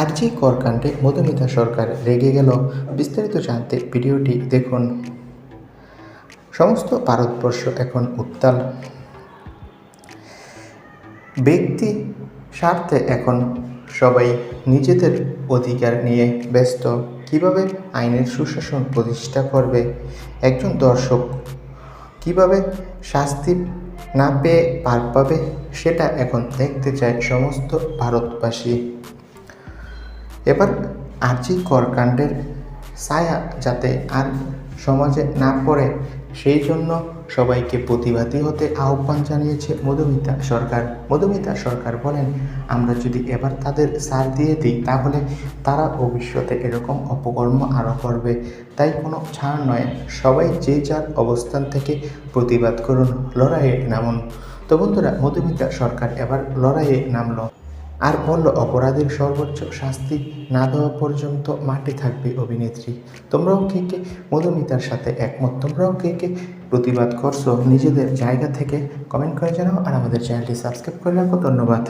আরজি করকাণ্ডে মধুমিতা সরকার রেগে গেল, বিস্তারিত জানতে ভিডিওটি দেখুন। সমস্ত ভারতবর্ষ এখন উত্তাল। ব্যক্তি স্বার্থে এখন সবাই নিজেদের অধিকার নিয়ে ব্যস্ত। কীভাবে আইনের সুশাসন প্রতিষ্ঠা করবে? একজন দর্শক কীভাবে শাস্তি না পেয়ে পার পাবে, সেটা এখন দেখতে চায় সমস্ত ভারতবাসী। এবার আর্জি করকাণ্ডের ছায়া যাতে আর সমাজে না পড়ে, সেই জন্য সবাইকে প্রতিবাদী হতে আহ্বান জানিয়েছে মধুমিতা সরকার। মধুমিতা সরকার বলেন, আমরা যদি এবার তাদের সার দিয়ে দিই, তাহলে তারা ভবিষ্যতে এরকম অপকর্ম আরও করবে। তাই কোনো ছাড় নয়। সবাই যে যার অবস্থান থেকে প্রতিবাদ করুন, লড়াইয়ে নামুন। তো বন্ধুরা, মধুমিতা সরকার এবার লড়াইয়ে নামলো। আর বলল, অপরাধীর সর্বোচ্চ শাস্তি না দেওয়া পর্যন্ত মাঠে থাকবে অভিনেত্রী। তোমরাও কে কে? মধুমিতার সাথে একমত। তোমরাও কে কে? প্রতিবাদ করছ। নিজেদের জায়গা থেকে কমেন্ট করে জানাও আর আমাদের চ্যানেলটি সাবস্ক্রাইব করে রাখো। ধন্যবাদ।